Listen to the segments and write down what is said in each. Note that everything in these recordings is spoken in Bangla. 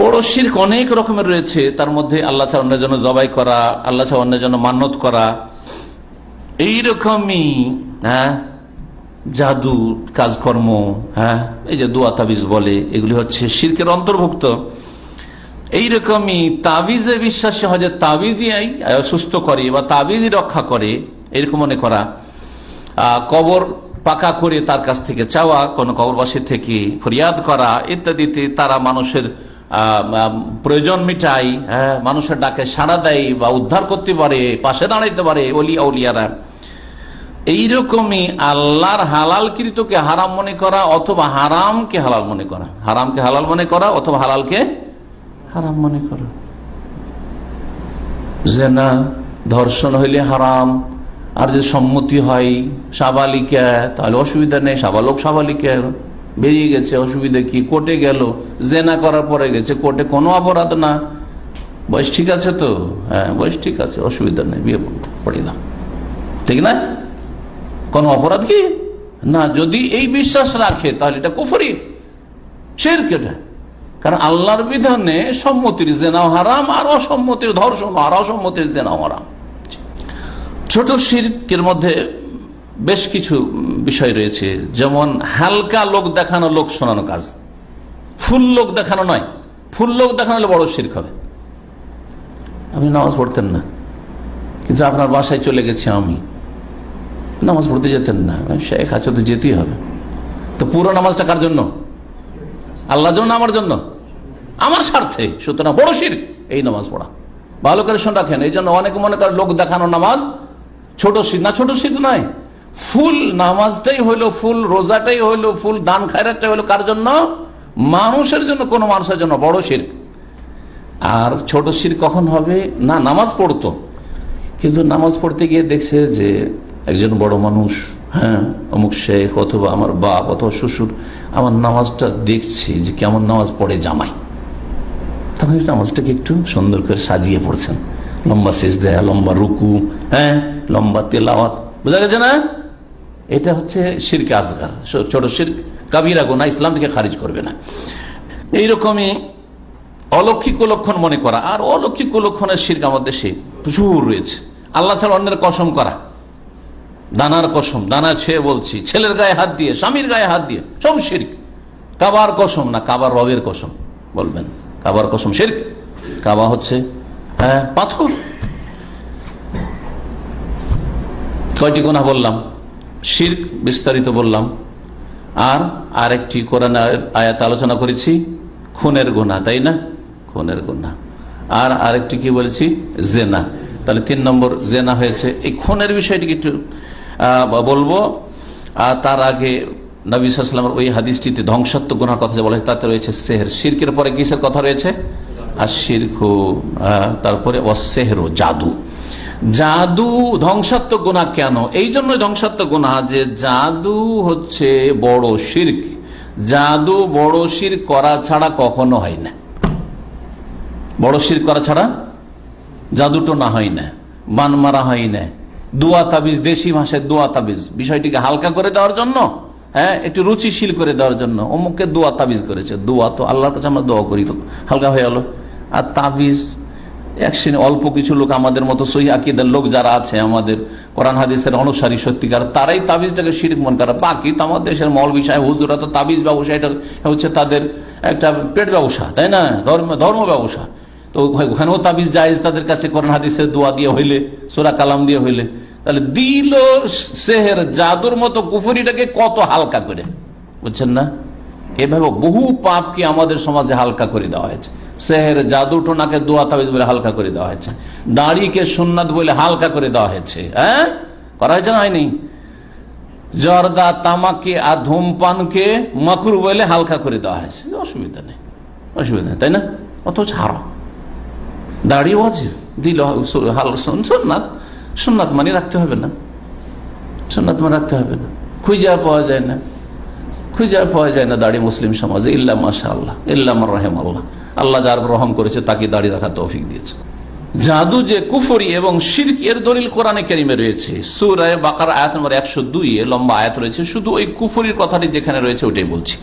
বড় শির্ক অনেক রকমের রয়েছে, তার মধ্যে আল্লাহ ছাড়া অন্যের জন্য জবাই করা, আল্লাহ ছাড়া অন্যের জন্য মান্যত করা। এইরকমই হ্যাঁ জাদু, কাজকর্ম হ্যাঁ এই যে দোয়া তাবিজ বলে, এগুলি হচ্ছে শির্কের অন্তর্ভুক্ত। এইরকমই তাবিজে বিশ্বাসী হয় যে তাবিজই সুস্থ করে বা তাবিজই রক্ষা করে, এরকম মনে করা। কবর পাকা করে তার কাছ থেকে চাওয়া, কোন কবরবাসী থেকে ফরিয়াদ করা, ইত্যাদিতে তারা মানুষের প্রয়োজন মিটাই হ্যাঁ মানুষের ডাকে সাড়া দেয় বা উদ্ধার করতে পারে, পাশে দাঁড়াইতে পারে অলিয়া উলিয়ারা এইরকমই আল্লাহর হালাল কৃতকে হারাম মনে করা অথবা হারামকে হালাল মনে করা। হারামকে হালাল মনে করা অথবা হালালকে হারাম মনে করা। জেনা, ধর্ষণ হইলে হারাম, আর যদি সম্মতি হয় সাবালিকা, তাহলে অসুবিধা নেই, সাবালক সাবালিকা বেরিয়ে গেছে, অসুবিধা কি? কোর্টে গেল, জেনা করার পরে গেছে। কোর্টে কোনো অপরাধ না। বয়স ঠিক আছে তো? হ্যাঁ বয়স ঠিক আছে, অসুবিধা নেই, বিয়ে পড়িয়ে দাও ঠিক না? কোনো অপরাধ কি? না, যদি এই বিশ্বাস রাখে, তাহলে এটা কুফরি। শের কেটা। কারণ আল্লাহর বিধানে সম্মতির জেনাও হারাম আর অসম্মতির ধর্ষণ, আর অসম্মতির জেনাও হারাম। ছোট শির্কের মধ্যে বেশ কিছু বিষয় রয়েছে। যেমন, হালকা লোক দেখানো লোক শোনানো কাজ। ফুল লোক দেখানো নয়। ফুল লোক দেখানো হলে বড় শির্ক হবে। আপনি নামাজ পড়তেন না। কিন্তু আপনার বাসায় চলে গেছি আমি। নামাজ পড়তে যেতেন না। শেখ আছে তো যেতেই হবে। তো পুরো নামাজটা কার জন্য? আল্লাহর জন্য আমার জন্য? আমার স্বার্থে। সুতরাং বড় শির এই নামাজ পড়া। ভালো করে শোন রাখেন। এই জন্য অনেকে মনে করে লোক দেখানো নামাজ ছোট শির না, ছোট শির নয়। ফুল নামাজটাই হইল ফুল, রোজাটাই হইল ফুল, দান খায়রাটাই হইল কার জন্য? মানুষের জন্য, কোন মানুষের জন্য, বড় শির আর ছোট শির কখন হবে? না, নামাজ পড়তো। কিন্তু নামাজ পড়তে গিয়ে দেখছে যে একজন বড় মানুষ হ্যাঁ অমুক শেখ অথবা আমার বাপ অথবা শ্বশুর, আমার নামাজটা দেখছি যে কেমন নামাজ পড়ে জামাই। তখন নামাজটাকে একটু সুন্দর করে সাজিয়ে পড়ছেন। লম্বা শেষ দেয়া লম্বা রুকু হ্যাঁ লম্বা তেলাওয়াত। বোঝা গেছে না? এটা হচ্ছে শিরকে আজগার ছোট শির কাবিরা, গোনা, ইসলাম থেকে খারিজ করবে না। এইরকমই অলৌকিক লক্ষণ মনে করা, আর অলৌকিক লক্ষণের শির্ক আমাদের দেশে প্রচুর রয়েছে। আল্লাহ ছাড়া অন্যের কসম করা। দানার কসম, দানা ছেয়ে বলছি, ছেলের গায়ে হাত দিয়ে, স্বামীর গায়ে হাত দিয়ে, সব শির্ক। কাবার কসম না, কাবার রবের কসম, বলবেন। কাবার কসম শির্ক। কাবা হচ্ছে হ্যাঁ পাথর। কয়টি গোনা বললাম? শির্ক বিস্তারিত বললাম। আর আরেকটি কোরআন আয়াত আলোচনা করেছি, খুনের গোনা তাই না? খুনের গোনা আর আরেকটি কি বলেছি? জেনা। তাহলে তিন নম্বর জেনা হয়েছে। এই খুনের বিষয়টি একটু বলব। আর তার আগে নবী সাল্লামের ওই হাদিসটিতে ধ্বংসাত্মক গুনার কথা বলা হয়েছে, তাতে রয়েছে সেহের। শির্কের পরে কিসের কথা রয়েছে? আর শির্ক তারপরে অসেহর জাদু। জাদু ধ্বংসাত্মক গুণা কেন? এই জন্য ধ্বংসাত্মক গুণা যে জাদু হচ্ছে বড় শির্ক। জাদু বড় শির করা ছাড়া কখনো হয় না। বড় শির করা ছাড়া জাদুটো না হয় না। বান মারা হয় না। দোয়া তাবিজ, দেশি ভাষায় দোয়া তাবিজ। বিষয়টিকে হালকা করে দেওয়ার জন্য হ্যাঁ একটু রুচিশীল করে দেওয়ার জন্য অমুককে দোয়া তাবিজ করেছে। দোয়া তো আল্লাহর কাছে আমরা দোয়া করি। হালকা হয়ে গেল। আর তাবিজ এক শ্রেণি অল্প কিছু লোক আমাদের মতো সহি আকিদের লোক যারা আছে আমাদের কোরআন হাদিসের অনুসারী সত্যিকার, তারাই তাবিজটাকে শিরিক মন করে। বাকি তো আমাদের দেশের মল বিষয়, হুজুরা তো তাবিজ ব্যবসা, এটা হচ্ছে তাদের একটা পেট ব্যবসা, তাই না? ধর্ম ধর্ম ব্যবসা। তো ওখানেও তাবিজ জায়েজ তাদের কাছে কোরআন হাদিসের দোয়া দিয়ে হইলে, সোরা কালাম দিয়ে হইলে। তাহলে দিল সেহের জাদুর মতো কুফুরিটাকে কত হালকা করে, বুঝছেন না? এভাবে বহু পাপকে আমাদের সমাজে হালকা করে দেওয়া হয়েছে। সেহের জাদু টোনাকে দোয়া তাবিজ বলে হালকা করে দেওয়া হয়েছে। দাড়িকে সুন্নাত বলে হালকা করে দেওয়া হয়েছে হ্যাঁ? করা হয়েছে না হয়নি? জর্দা তামাকে আর ধূমপানকে মাকুর বলে হালকা করে দেওয়া হয়েছে। অসুবিধা নেই অসুবিধা নেই, তাই না? অথচ হারাম। দাড়ি অজিব দিল হাল সোননাথ সোননাথ মানে রাখতে হবে না। সোননাথ মানে রাখতে হবে না। খুঁজা পাওয়া যায় না। খুঁজে পাওয়া যায় না দাড়ি মুসলিম সমাজে, ইল্লা মাসা আল্লাহ ইল্লাম রহেম আল্লাহ। আল্লাহ যার রহম করেছে তাকে দাড়ি রাখা তৌফিক দিয়েছে। জাদু যে কুফরি এবং শিরক, এর দলিল কোরআনে কেরিমে রয়েছে। সুরায় বাকার আয়াত নম্বর একশো দুই এ লম্বা আয়াত রয়েছে। শুধু ওই কুফরির কথাটি যেখানে রয়েছে ওটাই বলছি।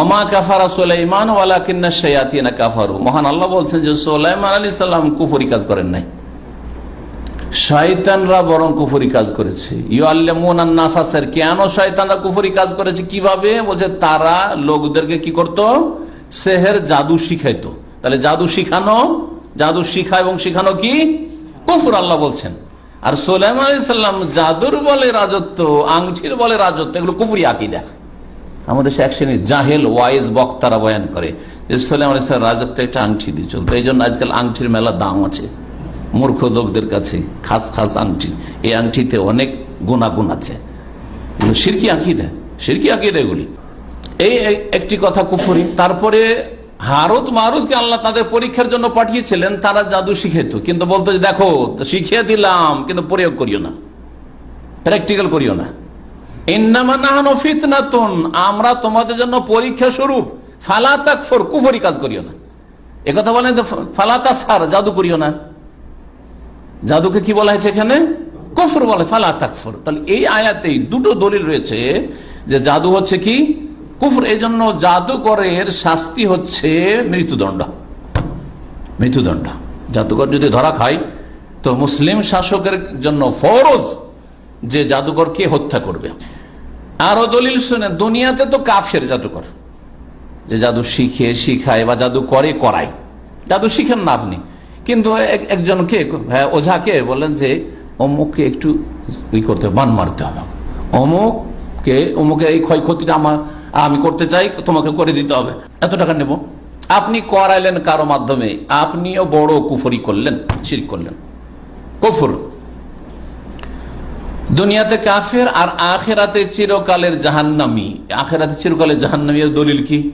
অমা কাফারা সোলাইমান ওয়ালা কিন্না শেয়াতিনা কাফারু। মহান আল্লাহ বলছেন যে সোলাইমান আলী সাল্লাম কুফরি কাজ করেন নাই। শয়তানরা বরং কুফরি কাজ করেছে। কেন শয়তানরা কুফরি কাজ করেছে? কীভাবে? বলছে তারা লোকদেরকে কি করত? সেহের জাদু শিখাইতো। তাহলে জাদু শিখানো, জাদু শিখা এবং শিখানো কি? কুফুর, আল্লাহ বলছেন। আর সোলাইম আলাইসাল্লাম জাদুর বলে রাজত্ব আংটির বলে রাজত্ব, এগুলো কুফুরি আকিদা। আমাদের সে এক শ্রেণির জাহেল, ওয়াইজ বক্তারা বয়ান করে সোলাইম আলাইসাল্লাম রাজত্ব একটা আংটি দিয়ে চলতো। এই জন্য আজকাল আংটির মেলা দাম আছে। মূর্খ লোকদের কাছে খাস খাস আংটি এই আংটিতে অনেক গুণাগুণ আছে। এগুলো সিরকি আঁকিদা। সিরকি আঁকিদা এগুলি। এই একটি কথা কুফরি। তারপরে হারত মারুতকে আল্লাহ তাদের পরীক্ষার জন্য পাঠিয়েছিলেন, তারা জাদু শিখেত কিন্তু বলতো যে, দেখো, শিখিয়ে দিলাম, কিন্তু প্রয়োগ করিও না। প্র্যাকটিক্যাল করিও না। আমরা তোমাদের জন্য পরীক্ষা স্বরূপ, ফালা তাকফর, কুফরি কাজ করিও না। একথা বলেন ফালাতা সার জাদু করিও না। জাদুকে কি বলা হয়েছে এখানে? কফর বলে, ফালা তাকফর। তাহলে এই আয়াতেই দুটো দলিল রয়েছে যে জাদু হচ্ছে কি? কুফর এই জন্য জাদুকরের শাস্তি হচ্ছে মৃত্যুদণ্ড। মৃত্যুদণ্ড। জাদুকর যদি ধরা খায় তো মুসলিম শাসকের জন্য ফরজ যে জাদুকরকে হত্যা করবে। আরও দলিল শুনে দুনিয়াতে তো কাফের জাদুকর। যে জাদু শিখে শিখায় বা জাদু করে করায়। জাদু শিখেন না আপনি কিন্তু এক- একজনকে হ্যাঁ, ওঝাকে বললেন যে অমুককে একটু ই করতে হবে বান মারতে হবে। অমুককে অমুকে এই ক্ষয়ক্ষতিটা আমার আমি করতে চাই, তোমাকে করে দিতে হবে। এত টাকা নেব। আপনি করাইলেন কারও মাধ্যমে, আপনিও বড় কুফরি করলেন, শির করলেন। কফর। দুনিয়াতে কাফের আর আখেরাতে চিরকালের জাহান্নামি। আখেরাতে চিরকালের জাহান্নামি দলিল কি?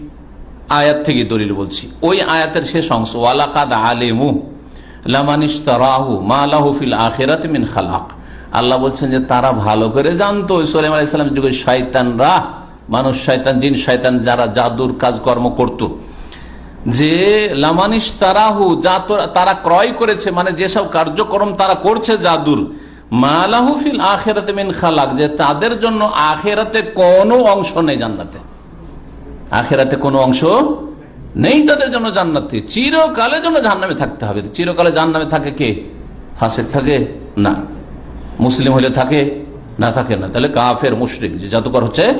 আয়াত থেকে দলিল বলছি। ওই আয়াতের শেষ অংশ, ওয়ালাকাদ আলেমু লামানিস্তারাহু মিন আল্লাহ বলছেন যে, তারা ভালো করে জানতো। সোলেম আলাইসালাম যুগে শয়তানরা মানুষ শয়তান, জিন, শয়তান যারা জাদুর কাজকর্ম করত। যে লামানিস তারাহু, যা তারা ক্রয় করেছে মানে যেসব কার্যক্রম তারা করছে জাদুর মালাহুফিল আখেরাতে মিন খালাক, যে তাদের জন্য আখেরাতে কোনো অংশ নেই জান্নাতে। আখেরাতে কোনো অংশ নেই তাদের জন্য জান্নাতে। চিরকালের জন্য জাহান্নামে থাকতে হবে। চিরকালে জাহান্নামে থাকে কে? ফাঁসেক থাকে? না। মুসলিম হলে থাকে? না থাকে না। তাহলে কাফের, মুশরিক, যে জাদুকর হচ্ছে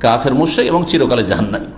কাফের মুশ্রিক এবং চিরকালে জাহান্নামী।